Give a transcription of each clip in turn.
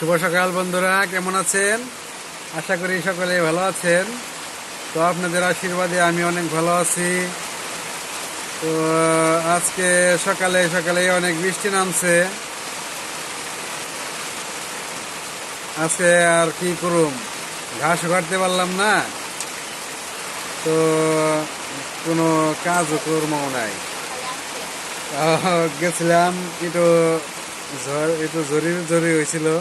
শুভ সকাল বন্ধুরা, কেমন আছেন? আশা করি সকলে ভালো আছেন। তো আপনাদের আশীর্বাদে আমি অনেক ভালো আছি। তো, আজকে সকালে সকালে অনেক বৃষ্টি নামছে। আজকে আর কি করুম? ঘাস কাটতে পারলাম না। তো, কোনো কাজও করব নাই। গেছিলাম, একটু ঝড়, একটু জরি জরি হয়েছিল।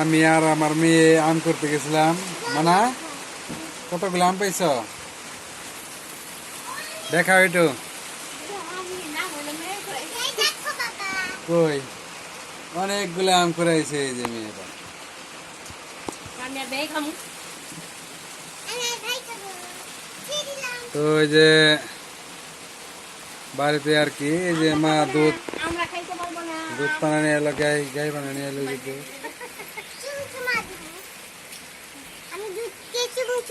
আমি আর আমার মেয়ে আম করতে গেছিলাম। মানা, কতগুলো আম পাইছ? দেখাও একটু কই? অনেকগুলো আম করাইছে এই যে মেয়েটা। তো ওই যে বাড়িতে আর কি, এই যে মা দুধ দুধ পানা নিয়ে এলো, গাই গাই পানা নিয়ে এলো যদি চুমচুমা দিব আমি দুধ কে চুমচুমা দুধের সাথে খালি মুড়ি খাও খাই দাও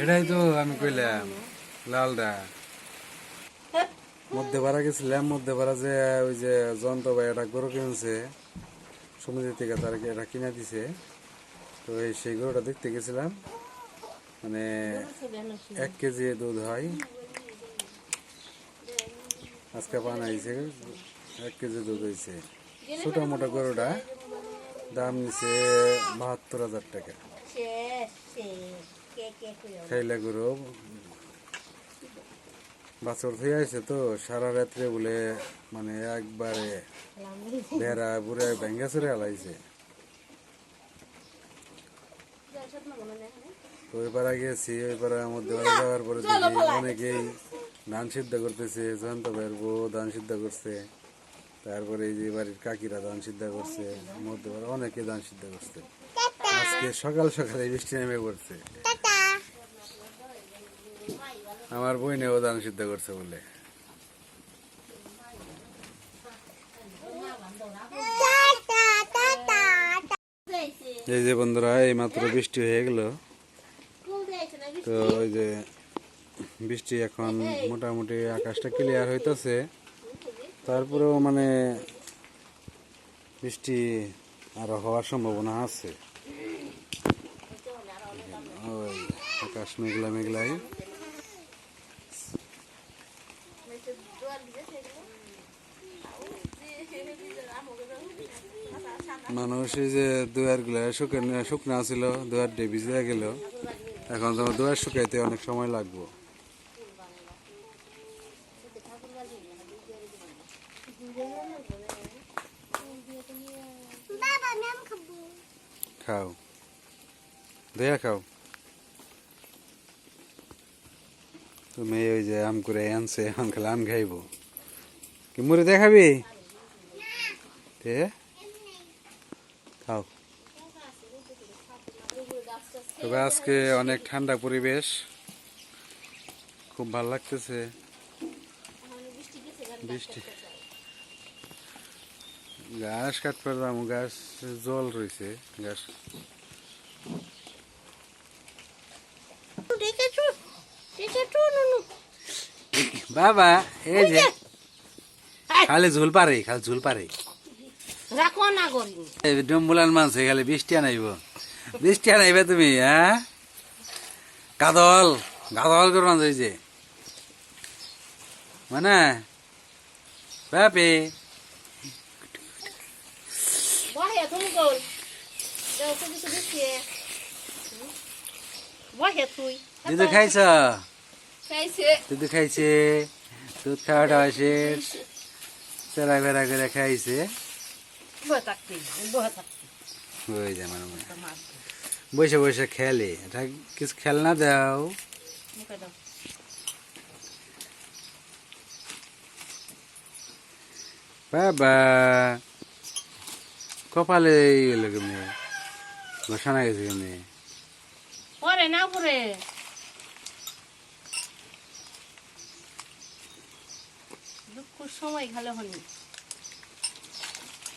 এটাই তো আমি কইলাম লালডা মধ্যে পাড়া গেছিলাম, মধ্যে পাড়া যে, ওই যে যন্ত্র ভাই একটা গরু কিনছে সমুদ্র থেকে তার এটা কিনে দিছে। তো এই সেই গরুটা দেখতে গেছিলাম মানে এক কেজি দুধ হয়। আজকে বানাইছে, এক কেজি দুধ হয়েছে ছোটো মোটো গরুটা, দাম নিছে বাহাত্তর হাজার টাকা। খাইলে গরু। বাছর থেকে আছে তো, সারা রাত্রে বলে মানে একবারে বেড়া পুরে ভেঙ্গা চুরে হালাইছে। গেছি মধ্যে যাওয়ার পরে দেখি অনেকেই ধান সিদ্ধ করতেছে জয়ন্ত ভাইয়ের বউ ধান সিদ্ধ করছে, তারপরে এই যে বাড়ির কাকিরা ধান সিদ্ধ করছে, মধ্যে অনেকে ধান সিদ্ধ করছে। আজকে সকাল সকালে বৃষ্টি নেমে পড়ছে। আমার বইনেও ধান সিদ্ধ করছে বলে। এই যে বন্ধুরা, এই মাত্র বৃষ্টি হয়ে গেল। তো ওই যে বৃষ্টি এখন মোটামুটি আকাশটা ক্লিয়ার হইতেছে। তারপরেও মানে বৃষ্টি আরও হওয়ার সম্ভাবনা আছে। ওই আকাশ মেঘলা মেঘলাই। মানুষ যে দুয়ারগুলা শুকানো শুকনা ছিল দুয়ার ডে ভিজে গেল। এখন তোমার দুয়ার শুকাইতে অনেক সময় লাগবো। খাও। দয়া খাও। তুমি ওই যে আম করে আনছে এখন খেলে আম খাইব। কি মুড়ি দেখাবি? তে খাও। তবে আজকে অনেক ঠান্ডা পরিবেশ। খুব ভালো লাগতেছে। বৃষ্টি। ঘাস কাটতে পারলাম ঘাস জল রয়েছে ঘাস। বাবা এই যে। খালি ঝুল পারে খালি ঝুল পারে। রাখো না করিনি ডম্বুলান মাছ খালি বৃষ্টি আনাইব। বৃষ্টি আনাইবে তুমি হ্যাঁ? গাদল গাদল করে মাছ হয়েছে মানে? বাপে। গোল দিদু খাইছ? খাইছে। খাইছে? দুধ খাওয়াটা শেষ চেরা বেড়া করে খাইছে। আমার বসে বসে খেলে। এটা কিছু খেলনা দাও। বাবা কপালে এলো কেমনি বসানা গেছে কেমনি পরে না পরে। দুঃখ সময় খালে হনি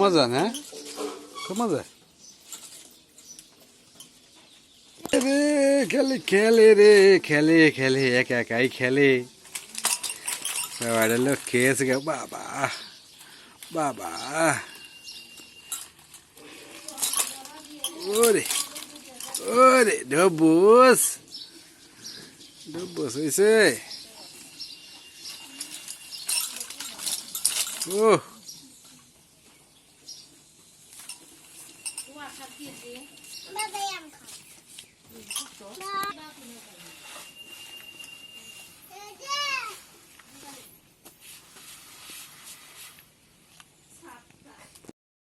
মজা না খুব মজা রে খেলে খেলে রে খেলে খেলে একা একাই খেলে বাবার লোক খেয়েছে গে বাবা বাবা ওরে ওরে ডবুস ডবুস হয়েছে ও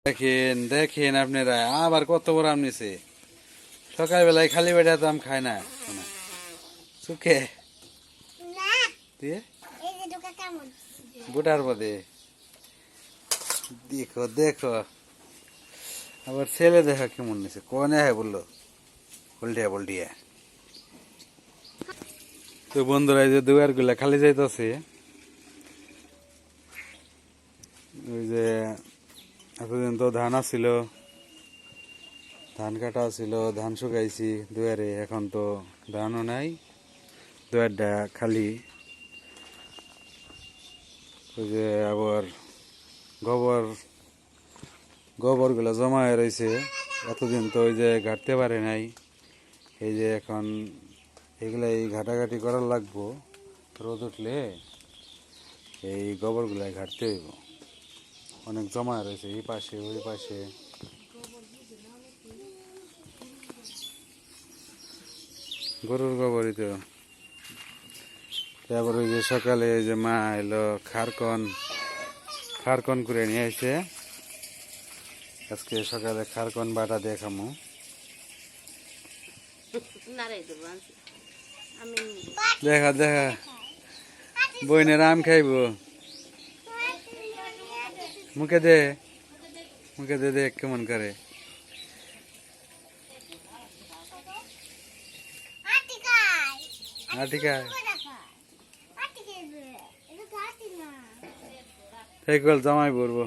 দেখেন দেখেন আপনারা আবার কত বড় আম নিছে। সকালবেলায় খালি পেটে তো আম খায় না। সুখে দিয়ে? বুটার পদে দেখো দেখো। আবার ছেলে দেখা কেমন নিছে? কনে হ্যাঁ বলল? উল্টিয়া উল্টিয়া তো বন্ধুরা, এই যে দুয়ারগুলা খালি যাইতেছে। ওই যে এতদিন তো ধান আসছিল ধান কাটা ছিল ধান শুকাইছি দুয়ারে, এখন তো ধানও নাই, দুয়ারটা খালি। ওই যে আবার গোবর গোবরগুলো জমা হয়ে রয়েছে। এতদিন তো ওই যে ঘাটতে পারে নাই। এই যে এখন এগুলা এই ঘাটাঘাটি করার লাগবো। রোদ উঠলে এই গোবরগুলাই ঘাটতে হইব। অনেক জমা হয়ে রয়েছে এই পাশে, ওই পাশে। গরুর গোবরই তো। তারপর ওই যে সকালে যে মা এলো খারকন খারকন করে নিয়ে এসে আজকে সকালে খারকন বাটা দিয়ে খামু। দেখা দেখা। বইনের আম খাইব। মুখে দে। মুখে দে দেখ কেমন করে। এই জামাই পড়ব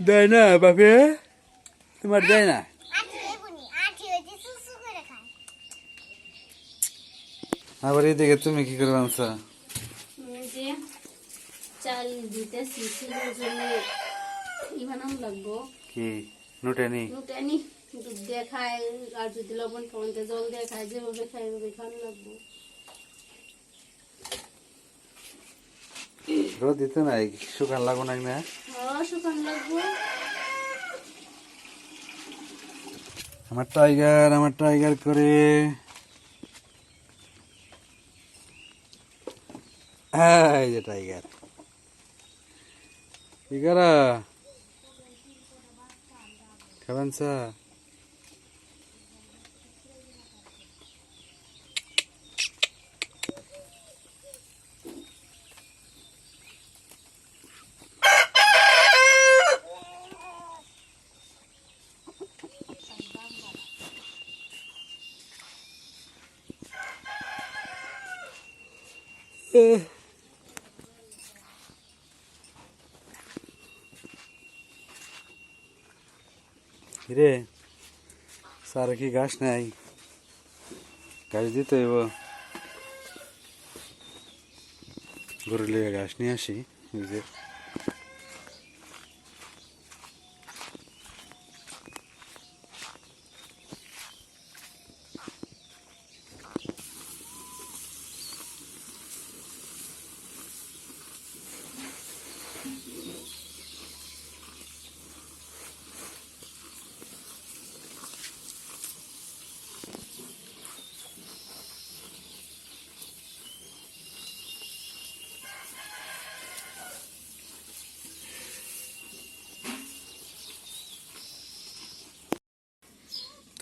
দেয় না বাপে তোমার দেয় না আবার এদিকে তুমি কি করবে যে চাল জন্য লাগবো কি নোটেনি নুটানি দুধ দিয়ে খায় আর যদি লবণ দিয়ে জল দিয়ে খায় যেভাবে খায় খাওয়ানো লাগবো রোদ দিতে নাই শুকান লাগো না না হ্যাঁ শুকান লাগবো। আমার টাইগার আমার টাইগার করে। এই যে টাইগার। কি করা? খাবেন স্যার কি ঘাস নাই ঘাস দিতে হইব গরু লিয়ে ঘাস নিয়ে আসি ওই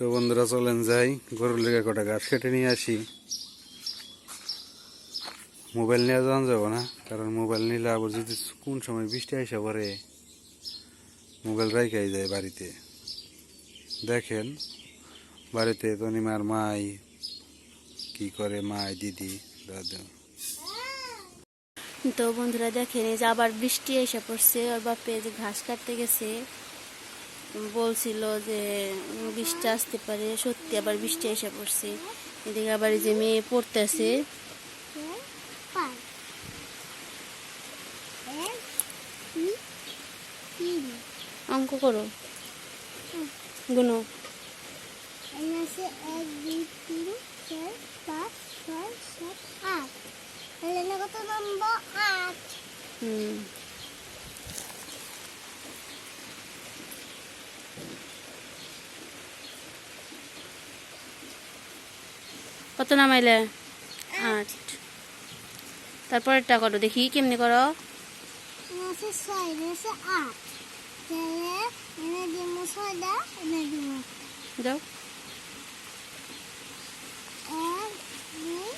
তো বন্ধুরা, চলেন যাই। গরুর লেগে কটা ঘাস কেটে নিয়ে আসি। মোবাইল নিয়ে যাওয়া যাব না, কারণ মোবাইল নিলে আবার যদি কোন সময় বৃষ্টি আসে পরে মোবাইল রাইখাই যায় বাড়িতে। দেখেন, বাড়িতে তনিমার মাই, কি করে মাই, দিদি, দাদু। তো বন্ধুরা, দেখেন, এই যে আবার বৃষ্টি এসে পড়ছে, ওর বাপে যে ঘাস কাটতে গেছে। বলছিল যে বৃষ্টি আসতে পারে, সত্যি আবার বৃষ্টি এসে পড়ছে। এদিকে আবার যে মেয়ে পড়তেছে। অঙ্ক করো। গুনো। এক দুই তিন চার পাঁচ ছয় সাত আট নম্বর আট হুম। নামাইলে? আট তারপরেরটা করো দেখি কেমনি করো। আছে ছয় আছে আট তাহলে এনে দিব ছয়টা এনে দিব যাও এক দুই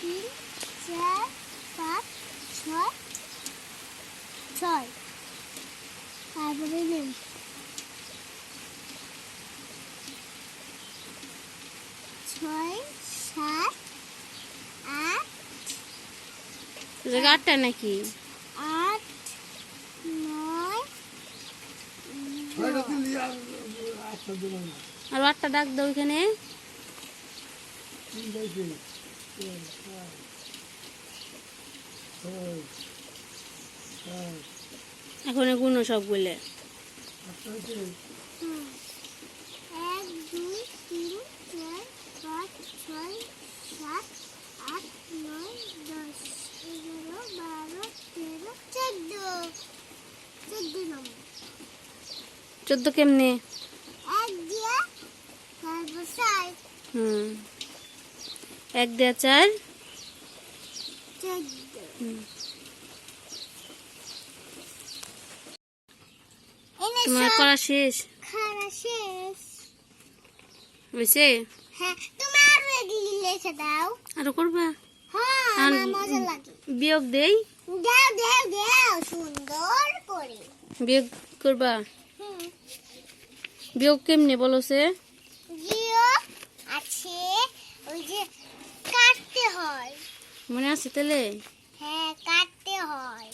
তিন চার পাঁচ ছয় ছয় তারপরে নিন ছয় সাত আট জায়গা আটটা নাকি? আট নয় আর আটটা ডাক দাও এখানে। এখন গুণ সব বলে এক দুই তিন চার পাঁচ ছয় সাত আট নয় দশ। এগারো বারো তেরো চোদ্দ। চোদ্দ নম্বর। চোদ্দ কেমনে? এক দিয়ে তারপর সাত হুম। এক দেয়া চার? চোদ্দ। তোমার করা শেষ? শেষ। হয়েছে? হ্যাঁ দাও। আরও করবা? হ্যাঁ মজা লাগে। বিয়োগ দেই? দাও দাও দাও সুন্দর করে। বিয়োগ করবা? বিয়োগ কেমনে বলো সে? জিও আছে ওই যে কাটতে হয়। মনে আছে তাহলে? হ্যাঁ কাটতে হয়।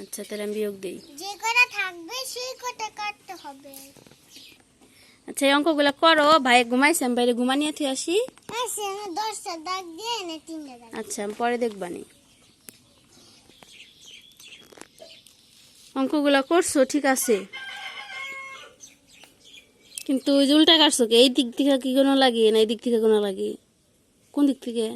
আচ্ছা তাহলে আমি বিয়োগ দেই। যে কটা থাকবে সেই কটা কাটতে হবে। আচ্ছা এই অঙ্কগুলো করো ভাই ঘুমাইছে আমি বাইরে ঘুমা নিয়ে থুয়ে আসি আচ্ছা আচ্ছা পরে দেখবানি অঙ্কগুলো করছ ঠিক আছে। কিন্তু ওই যে উল্টা কাটছো কি? এই দিক থেকে কি কোনো লাগে না এই দিক থেকে কোনো লাগে? কোন দিক থেকে?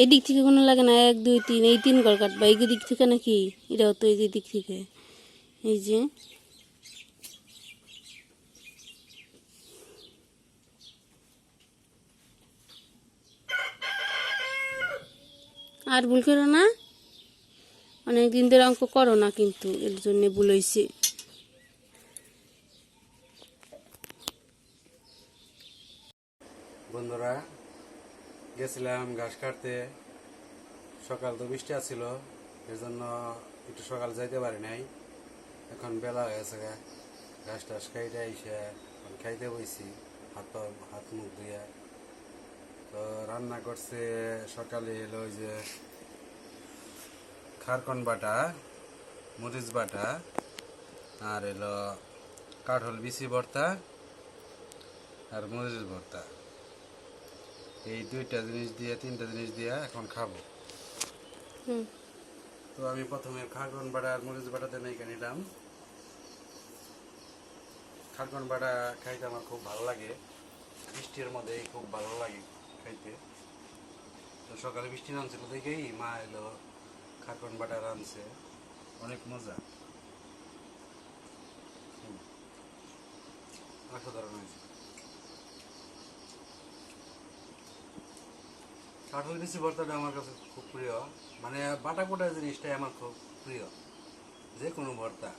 এই দিক থেকে কোনো লাগে না এক দুই তিন এই তিন ঘর কাটবা এই দিক থেকে নাকি? এটাও তো এই দিক থেকে। এই যে আর ভুল করো না। অনেক দিন ধরে অঙ্ক করো না কিন্তু, এর জন্য ভুল হয়েছে বন্ধুরা, গেছিলাম ঘাস কাটতে। সকাল তো বৃষ্টি আসছিল এর জন্য একটু সকাল যাইতে পারি নাই। এখন বেলা হয়েছে গা। ঘাস টাস আইসে, এখন খাইতে বইছি, হাত হাত মুখ ধুয়ে তো রান্না করছে সকালে এলো ওই যে খারকন বাটা মরিচ বাটা আর এলো কাঠল বিচি ভর্তা আর মরিচ ভর্তা। এই দুইটা জিনিস দিয়ে তিনটা জিনিস দিয়ে এখন খাব। তো আমি প্রথমে খারকন বাটা আর মরিচ বাটাতে নাইকা নিলাম। খারকন বাটা খাইতে আমার খুব ভালো লাগে। বৃষ্টির মধ্যে খুব ভালো লাগে। খাইতে। তো সকালে বৃষ্টি নামছিল দেখেই মা এলো খারকন বাটা রাঁধছে অনেক মজা। অসাধারণ হয়েছে কাঠল বিচি ভর্তাটা আমার কাছে খুব প্রিয়। মানে বাটা কোটা জিনিসটাই আমার খুব প্রিয়। যে কোনো ভর্তা।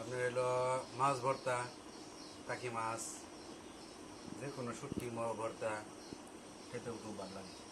আপনার এলো মাছ ভর্তা, টাকি মাছ, যে কোনো শুটকি ভর্তা। খেতেও খুব ভালো লাগে